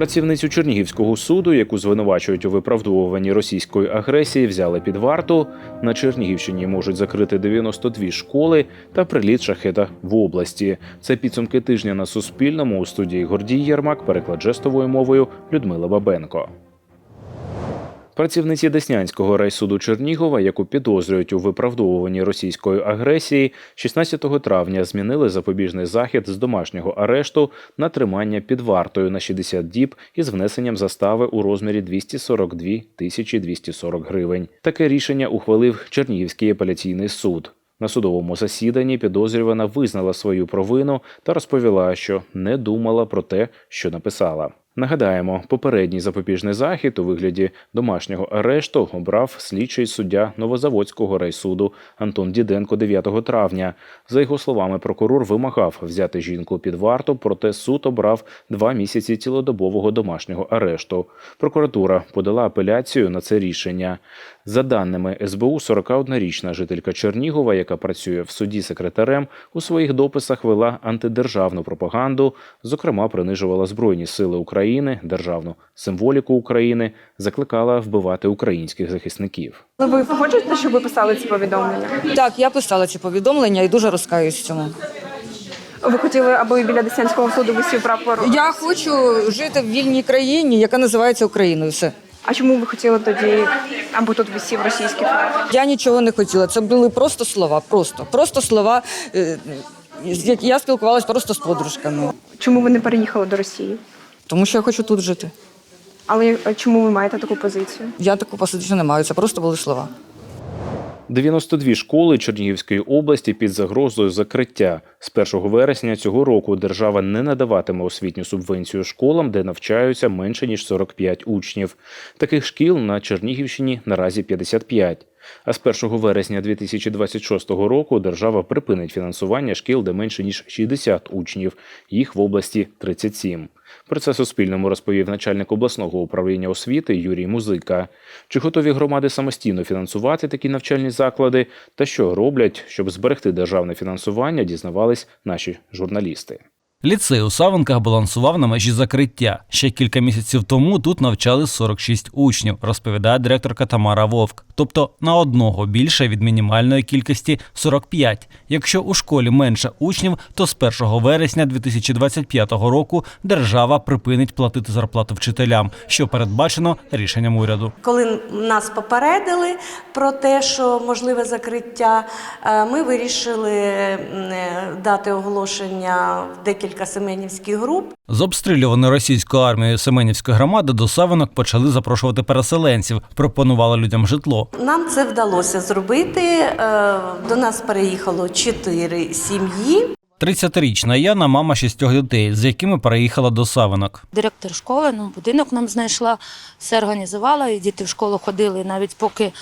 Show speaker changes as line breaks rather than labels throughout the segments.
Працівницю Чернігівського суду, яку звинувачують у виправдовуванні російської агресії, взяли під варту. На Чернігівщині можуть закрити 92 школи та приліт шахета в області. Це підсумки тижня на Суспільному у студії Гордій Єрмак, переклад жестовою мовою Людмила Бабенко. Працівниці Деснянського райсуду Чернігова, яку підозрюють у виправдовуванні російської агресії, 16 травня змінили запобіжний захід з домашнього арешту на тримання під вартою на 60 діб із внесенням застави у розмірі 242 тисячі 240 гривень. Таке рішення ухвалив Чернігівський апеляційний суд. На судовому засіданні підозрювана визнала свою провину та розповіла, що не думала про те, що написала. Нагадаємо, попередній запобіжний захід у вигляді домашнього арешту обрав слідчий суддя Новозаводського райсуду Антон Діденко 9 травня. За його словами, прокурор вимагав взяти жінку під варту, проте суд обрав два місяці цілодобового домашнього арешту. Прокуратура подала апеляцію на це рішення. За даними СБУ, 41-річна жителька Чернігова, яка працює в суді секретарем, у своїх дописах вела антидержавну пропаганду, зокрема, принижувала Збройні сили України, державну символіку України, закликала вбивати українських захисників.
Ви погоджуєте, що ви писали ці повідомлення?
Так, я писала ці повідомлення і дуже розкаюсь цьому.
Ви хотіли, аби біля Деснянського суду висів прапор?
Я хочу жити в вільній країні, яка називається Україною. Все.
А чому ви хотіли тоді, аби тут висів російський флаг?
Я нічого не хотіла. Це були просто слова. Просто, просто слова. е, з як- Я спілкувалася просто з подружками,
Чому ви не переїхали до Росії?
Тому що я хочу тут жити.
Але е, чому ви маєте таку позицію?
Я таку позицію не маю. Це просто були слова.
92 школи Чернігівської області під загрозою закриття. З 1 вересня цього року держава не надаватиме освітню субвенцію школам, де навчаються менше ніж 45 учнів. Таких шкіл на Чернігівщині наразі 55. А з 1 вересня 2026 року держава припинить фінансування шкіл, де менше ніж 60 учнів. Їх в області 37. Про це Суспільному розповів начальник обласного управління освіти Юрій Музика. Чи готові громади самостійно фінансувати такі навчальні заклади та що роблять, щоб зберегти державне фінансування, дізнавались наші журналісти.
Ліцей у Савинках балансував на межі закриття. Ще кілька місяців тому тут навчали 46 учнів, розповідає директорка Тамара Вовк. Тобто на одного більше від мінімальної кількості 45. Якщо у школі менше учнів, то з 1 вересня 2025 року держава припинить платити зарплату вчителям, що передбачено рішенням уряду.
Коли нас попередили про те, що можливе закриття, е, ми вирішили е, дати оголошення в декілька семенівських груп.
З обстрілюваної російською армією Семенівської громади до Савинок почали запрошувати переселенців, пропонували людям житло.
Нам це вдалося зробити. Е, До нас переїхало чотири сім'ї.
30-річна Яна мама шістьох дітей, з якими переїхала до Савинок.
Директор школи, ну, будинок нам знайшла, все організувала, і діти в школу ходили навіть поки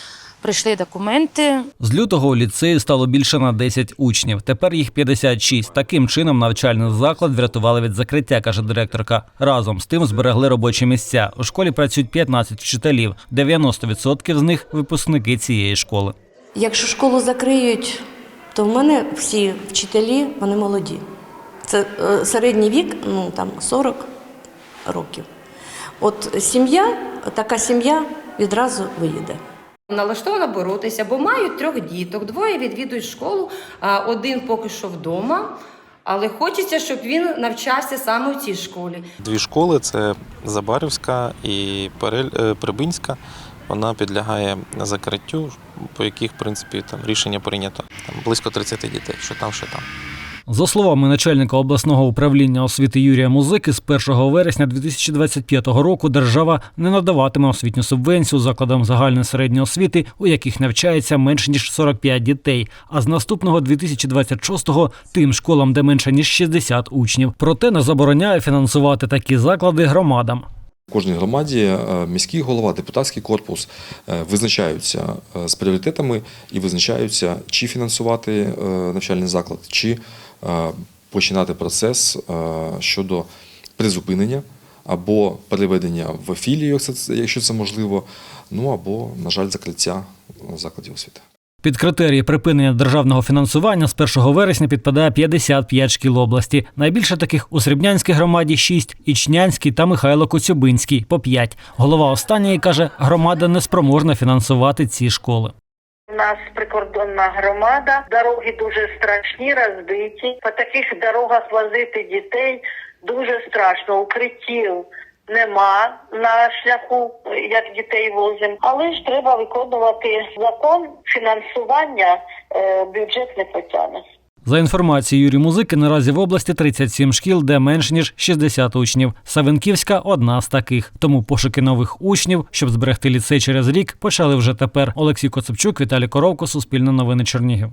прийшли документи.
З лютого у ліцеї стало більше на 10 учнів. Тепер їх 56. Таким чином навчальний заклад врятували від закриття, каже директорка. Разом з тим зберегли робочі місця. У школі працюють 15 вчителів. 90% з них випускники цієї школи.
Якщо школу закриють, то в мене всі вчителі вони молоді. Це е, середній вік, ну там 40 років. От сім'я, така сім'я відразу виїде.
Налаштована боротися, бо мають трьох діток. Двоє відвідують школу, один поки що вдома. Але хочеться, щоб він навчався саме в цій школі.
Дві школи це Забарівська і е, Прибинська. Вона підлягає закриттю, по яких, в принципі, там рішення прийнято. Там близько 30 дітей, що там, що там.
За словами начальника обласного управління освіти Юрія Музики, з 1 вересня 2025 року держава не надаватиме освітню субвенцію закладам загальної середньої освіти, у яких навчається менше ніж 45 дітей. А з наступного 2026-го – тим школам, де менше ніж 60 учнів. Проте не забороняє фінансувати такі заклади громадам.
В кожній громаді е, міський голова, депутатський корпус е, визначаються е, з пріоритетами і визначаються, чи фінансувати навчальний заклад, чи починати процес е, щодо призупинення або переведення в філію, якщо це- можливо, ну або, на жаль, закриття закладів освіти.
Під критерії припинення державного фінансування з 1 вересня підпадає 55 шкіл області. Найбільше таких у Срібнянській громаді 6, Ічнянській та Михайло Коцюбинській по 5. Голова останньої каже, громада неспроможна фінансувати ці школи.
Нас прикордонна громада, дороги дуже страшні, розбиті. По таких дорогах возити дітей дуже страшно. Укриттів нема на шляху, як дітей возимо. Але ж треба виконувати закон фінансування, е, бюджет не потягне.
За інформацією Юрі Музики, наразі в області 37 шкіл, де менш ніж 60 учнів. Савенківська одна з таких. Тому пошуки нових учнів, щоб зберегти ліцей через рік, почали вже тепер. Олексій Коцепчук, Віталій Коровко, Суспільне новини Чернігів.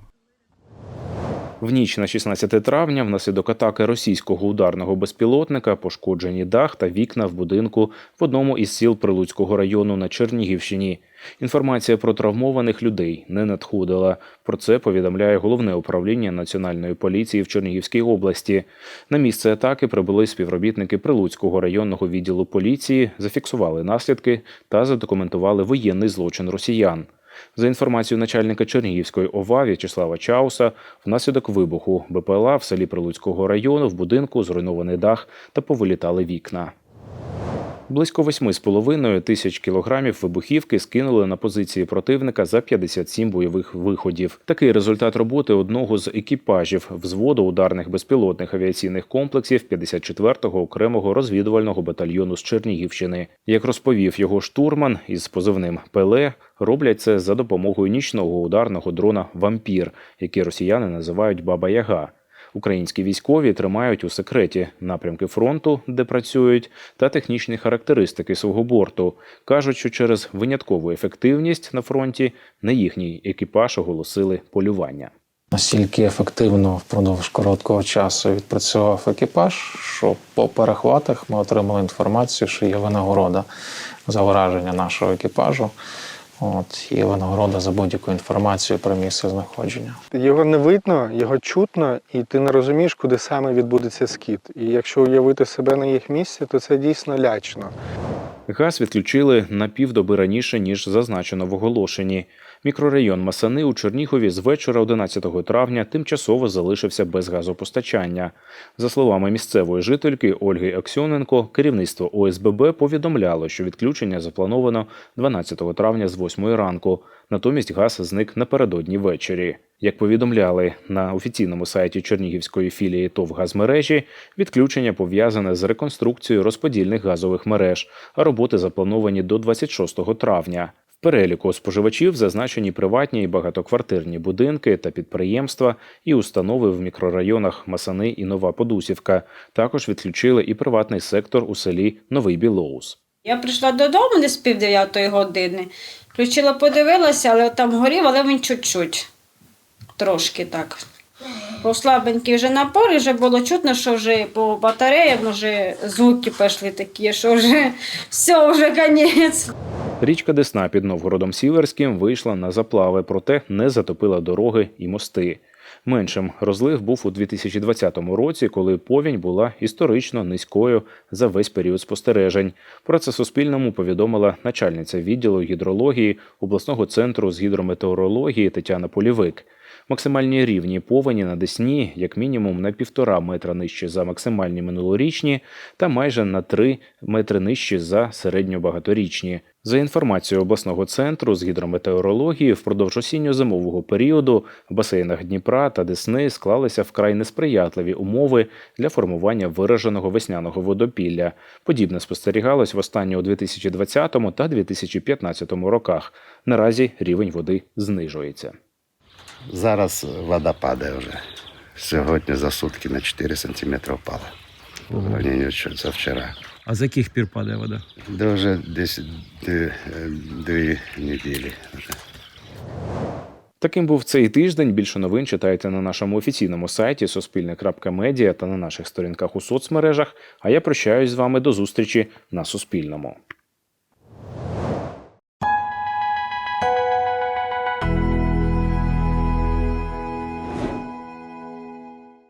В ніч на 16 травня внаслідок атаки російського ударного безпілотника пошкоджені дах та вікна в будинку в одному із сіл Прилуцького району на Чернігівщині. Інформація про травмованих людей не надходила. Про це повідомляє головне управління Національної поліції в Чернігівській області. На місце атаки прибули співробітники Прилуцького районного відділу поліції, зафіксували наслідки та задокументували воєнний злочин росіян. За інформацією начальника Чернігівської ОВА В'ячеслава Чауса, внаслідок вибуху БПЛА в селі Прилуцького району в будинку зруйнований дах та повилітали вікна. Близько 8,5 тисяч кілограмів вибухівки скинули на позиції противника за 57 бойових виходів. Такий результат роботи одного з екіпажів взводу ударних безпілотних авіаційних комплексів 54-го окремого розвідувального батальйону з Чернігівщини. Як розповів його штурман із позивним Пеле, роблять це за допомогою нічного ударного дрона Вампір, який росіяни називають Баба Яга. Українські військові тримають у секреті напрямки фронту, де працюють, та технічні характеристики свого борту. кажуть, що через виняткову ефективність на фронті на їхній екіпаж оголосили полювання.
Настільки ефективно впродовж короткого часу відпрацював екіпаж, що по перехватах ми отримали інформацію, що є винагорода за враження нашого екіпажу. От є винагорода за будь-яку інформацію про місце знаходження.
Його не видно, його чутно, і ти не розумієш, куди саме відбудеться скіт. І якщо уявити себе на їх місці, то це дійсно лячно.
Газ відключили на півдоби раніше, ніж зазначено в оголошенні. Мікрорайон Масани у Чернігові з вечора 11 травня тимчасово залишився без газопостачання. За словами місцевої жительки Ольги Аксьоненко, керівництво ОСББ повідомляло, що відключення заплановано 12 травня з 8 ранку. Натомість газ зник напередодні ввечері. Як повідомляли на офіційному сайті Чернігівської філії ТОВ «Газмережі», відключення пов'язане з реконструкцією розподільних газових мереж, а роботи заплановані до 26 травня. В переліку споживачів зазначені приватні і багатоквартирні будинки та підприємства і установи в мікрорайонах Масани і Нова Подусівка. Також відключили і приватний сектор у селі Новий Білоус.
Я прийшла додому десь пів дев'ятої години. Включила, подивилася, але там горів, але він чуть-чуть. Трошки так. Був слабенький вже напор, і вже було чутно, що вже по батареям вже звуки пішли такі, що вже все, вже кінець.
Річка Десна під Новгородом Сіверським вийшла на заплави, проте не затопила дороги і мости. Меншим розлив був у 2020 році, коли повінь була історично низькою за весь період спостережень. Про це Суспільному повідомила начальниця відділу гідрології обласного центру з гідрометеорології Тетяна Полівик. Максимальні рівні повені на Десні як мінімум на півтора метра нижче за максимальні минулорічні та майже на три метри нижче за середньобагаторічні. За інформацією обласного центру з гідрометеорології, впродовж осінньо-зимового періоду в басейнах Дніпра та Десни склалися вкрай несприятливі умови для формування вираженого весняного водопілля. Подібне спостерігалось востаннє у 2020 та 2015 роках. Наразі рівень води знижується.
Зараз вода падає вже. Сьогодні за сутки на 4 сантиметри впала. В порівнянні з вчора.
А з яких пір падає вода?
Де вже десь дві, дві неділі. Вже.
Таким був цей тиждень. Більше новин читайте на нашому офіційному сайті Суспільне.Медіа та на наших сторінках у соцмережах. А я прощаюсь з вами до зустрічі на Суспільному.